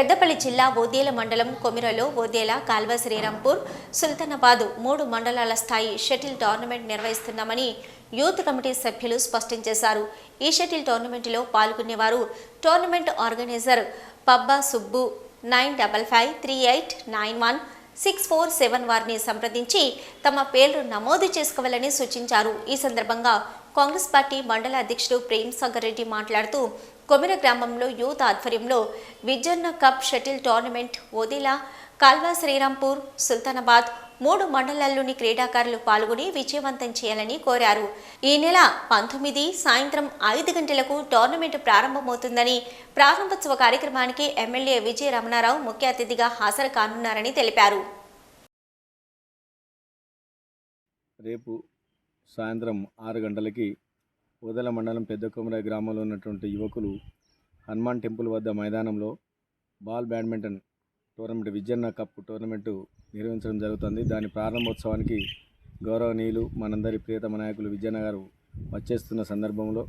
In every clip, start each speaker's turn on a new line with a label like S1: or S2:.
S1: పెద్దపల్లి జిల్లా ఓదేల మండలం కొమిరలో ఓదేల కాల్వ శ్రీరాంపూర్ సుల్తానాబాద్ మూడు మండలాల స్థాయి షటిల్ టోర్నమెంట్ నిర్వహిస్తున్నామని యూత్ కమిటీ సభ్యులు స్పష్టం చేశారు. ఈ షటిల్ టోర్నమెంట్లో పాల్గొనేవారు tournament organiser Pabba Subbu nine double five three eight nine one six four seven వారిని సంప్రదించి తమ పేర్లు నమోదు చేసుకోవాలని సూచించారు. ఈ సందర్భంగా కాంగ్రెస్ పార్టీ మండల అధ్యక్షుడు ప్రేమ్ సాగర్ రెడ్డి మాట్లాడుతూ కొమిర గ్రామంలో యూత్ ఆధ్వర్యంలో Vijanna cup shuttle tournament Odela Kalva Srirampur Sultanabad మూడు మండలాల్లోని క్రీడాకారులు పాల్గొని విజయవంతం చేయాలని కోరారు. ఈ నెల పంతొమ్మిది సాయంత్రం ఐదు గంటలకు టోర్నమెంట్ ప్రారంభమవుతుందని ప్రారంభోత్సవ కార్యక్రమానికి ఎమ్మెల్యే విజయ రమణారావు ముఖ్య అతిథిగా హాజరు కానున్నారని తెలిపారు.
S2: రేపు సాయంత్రం ఆరు గంటలకి ఓదల మండలం పెద్ద కొమర గ్రామంలో ఉన్నటువంటి యువకులు హనుమాన్ టెంపుల్ వద్ద మైదానంలో ball badminton tournament Vijayanna cup tournament నిర్వహించడం జరుగుతుంది. దాని ప్రారంభోత్సవానికి గౌరవనీయులు మనందరి ప్రియతమ నాయకులు విజయన్న గారు వచ్చేస్తున్న సందర్భంలో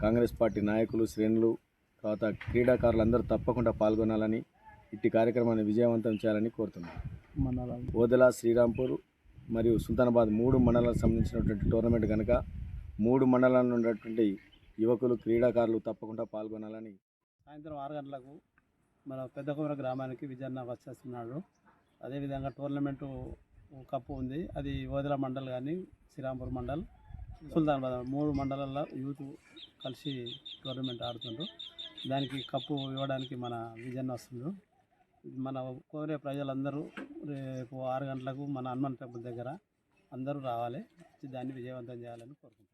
S2: కాంగ్రెస్ పార్టీ నాయకులు శ్రేణులు తర్వాత క్రీడాకారులందరూ తప్పకుండా పాల్గొనాలని ఇట్టి కార్యక్రమాన్ని విజయవంతం చేయాలని కోరుతున్నాను ఓదెల శ్రీరాంపూర్ మరియు సుల్తానాబాద్ మూడు మండలాలకు సంబంధించినటువంటి టోర్నమెంట్ కనుక మూడు మండలాల్లో ఉన్నటువంటి యువకులు క్రీడాకారులు తప్పకుండా పాల్గొనాలని
S3: సాయంత్రం ఆరు గంటలకు మన పెద్దకొమర గ్రామానికి విజయన్న వచ్చేస్తున్నాడు అదేవిధంగా టోర్నమెంటు కప్పు ఉంది. అది వదిల మండల్ కానీ శ్రీరాంపూర్ మండల్ సుల్తానాబాద్ మూడు మండలాల్లో యూత్ కలిసి టోర్నమెంట్ ఆడుతుండ్రు. దానికి కప్పు ఇవ్వడానికి మన విజయన్న వస్తుండ్రు మన కోరే ప్రజలందరూ రేపు ఆరు గంటలకు మన హనుమాన్ టెంపుల్ దగ్గర అందరూ రావాలి. దాన్ని విజయవంతం చేయాలని కోరుకుంటున్నాను